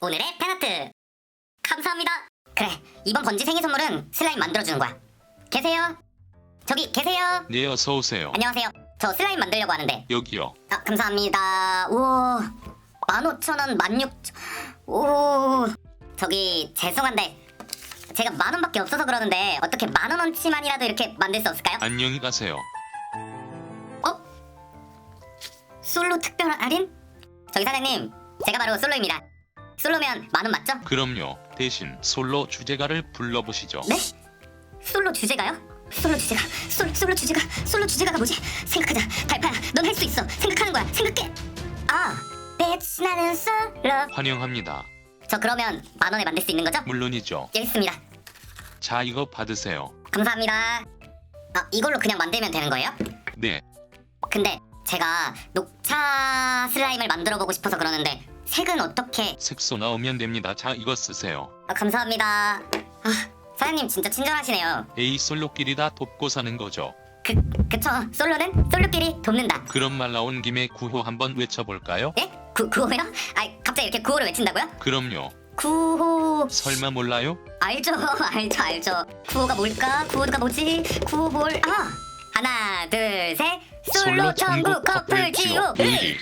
오늘의 팬아트 감사합니다 그래 이번 번지 생일 선물은 슬라임 만들어주는 거야 계세요? 저기 계세요? 네 어서 오세요. 안녕하세요 저 슬라임 만들려고 하는데 여기요. 아 감사합니다 우와 15,000원 16,000원 오 저기 죄송한데 제가 만 원밖에 없어서 그러는데 어떻게 만 원어치만이라도 이렇게 만들 수 없을까요? 안녕히 가세요. 솔로 특별 할인? 저기 사장님 제가 바로 솔로입니다 솔로면 만 원 맞죠? 그럼요. 대신 솔로 주제가를 불러보시죠. 네? 솔로 주제가요? 솔로 주제가 솔, 솔로 주제가 솔로 주제가가 뭐지? 생각하자 달파야 넌 할 수 있어 생각하는 거야 생각해 아 bitch 나는 솔로 환영합니다. 저 그러면 만 원에 만들 수 있는 거죠? 물론이죠. 여기 있습니다 자 이거 받으세요. 감사합니다 아 이걸로 그냥 만들면 되는 거예요? 네. 근데 제가 녹차 슬라임을 만들어 보고 싶어서 그러는데 색은 어떻게 색소 나오면 됩니다. 자 이거 쓰세요. 아, 감사합니다 아 사장님 진짜 친절하시네요 A 솔로끼리 다 돕고 사는 거죠. 그, 그쵸 솔로는 솔로끼리 돕는다 그런 말 나온 김에 구호 한번 외쳐볼까요? 예? 구, 구호요? 아 갑자기 이렇게 구호를 외친다고요? 그럼요. 구호 설마 몰라요? 알죠 알죠 알죠 구호가 뭘까 구호가 뭐지 구호 뭘 아 하나 둘셋 솔로 천국 커플 지옥 의리.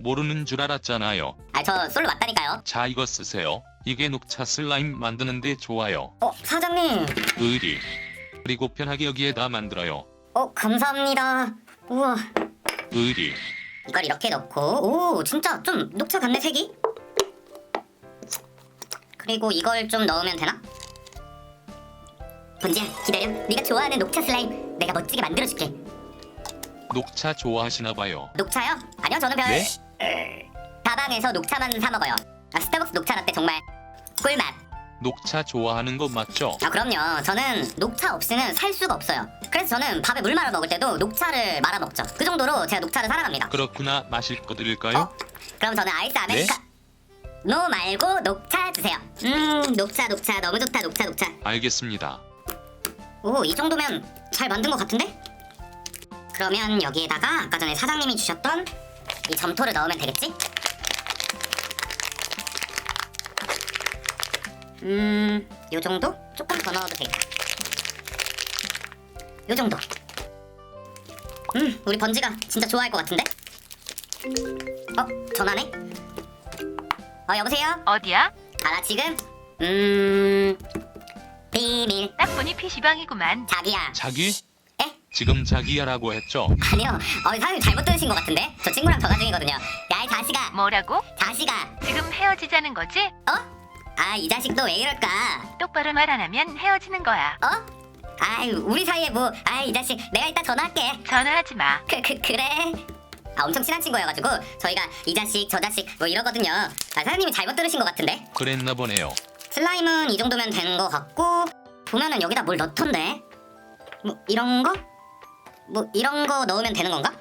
모르는 줄 알았잖아요. 아 저 솔로 맞다니까요 자 이거 쓰세요. 이게 녹차 슬라임 만드는데 좋아요. 어 사장님 의리. 그리고 편하게 여기에다 만들어요. 어 감사합니다 우와 의리. 이걸 이렇게 넣고 오 진짜 좀 녹차 같네 색이 그리고 이걸 좀 넣으면 되나? 본지야 기다려 네가 좋아하는 녹차 슬라임 내가 멋지게 만들어줄게 녹차 좋아하시나 봐요. 녹차요? 아니요 저는 별 네? 다방에서 녹차만 사 먹어요 아, 스타벅스 녹차 라떼 정말 꿀맛 녹차 좋아하는 거 맞죠? 아 그럼요 저는 녹차 없이는 살 수가 없어요 그래서 저는 밥에 물 말아 먹을 때도 녹차를 말아 먹죠 그 정도로 제가 녹차를 사랑합니다 그렇구나. 마실 거 드릴까요? 어? 그럼 저는 아이스 아메리카 노 말고 녹차 주세요 음 녹차 녹차 너무 좋다 녹차 녹차 알겠습니다. 오 이 정도면 잘 만든 것 같은데? 그러면 여기에다가 아까 전에 사장님이 주셨던 이 점토를 넣으면 되겠지? 음, 요 정도? 조금 더 넣어도 되겠다. 요 정도. 음, 우리 번지가 진짜 좋아할 것 같은데? 어, 전화네? 어, 여보세요? 어디야? 아, 나 지금, 음, 비밀. 딱 보니 PC방이구만. 자기야. 자기? 에? 지금 자기야라고 했죠? 아니요. 어, 사장님 잘못 들으신 것 같은데? 저 친구랑 전화 중이거든요. 야, 이 자식아. 뭐라고? 자식아. 지금 헤어지자는 거지? 어? 아, 이 자식도 왜 이럴까? 똑바로 말 안 하면 헤어지는 거야. 어? 아유, 우리 사이에 뭐, 아이, 이 자식, 내가 이따 전화할게. 전화하지 마. 그, 그, 그래. 아, 엄청 친한 친구여가지고, 저희가 이 자식, 저 자식, 뭐 이러거든요. 아, 사장님이 잘못 들으신 것 같은데? 그랬나 보네요. 슬라임은 이 정도면 되는 것 같고, 보면은 여기다 뭘 넣던데? 뭐, 이런 거? 뭐, 이런 거 넣으면 되는 건가?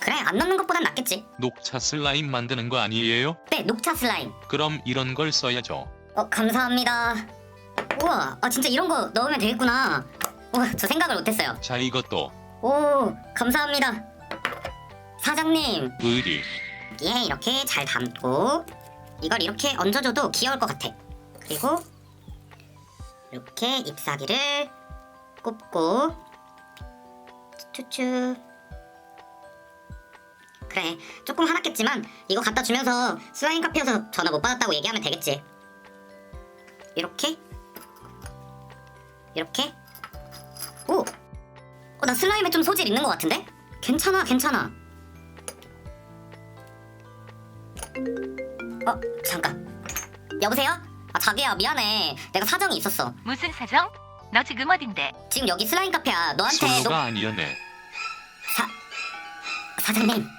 그래, 안 넣는 것보단 낫겠지. 녹차 슬라임 만드는 거 아니에요? 네, 녹차 슬라임. 그럼 이런 걸 써야죠. 어, 감사합니다. 우와, 아, 진짜 이런 거 넣으면 되겠구나. 우와, 저 생각을 못했어요. 자 이것도 오, 감사합니다. 사장님, 의리. 여기에 이렇게 잘 담고 이걸 이렇게 얹어줘도 귀여울 것 같아. 그리고 이렇게 잎사귀를 꼽고 추추추. 그래, 조금 화났겠지만 이거 갖다 주면서 슬라임 카페에서 전화 못 받았다고 얘기하면 되겠지. 이렇게 이렇게 오, 어, 나 슬라임에 좀 소질 있는 것 같은데? 괜찮아, 괜찮아. 어 잠깐 여보세요? 아 자기야 미안해 내가 사정이 있었어 무슨 사정? 너 지금 어딘데? 지금 여기 슬라임 카페야 너한테 솔로가 아니었네. 사 사장님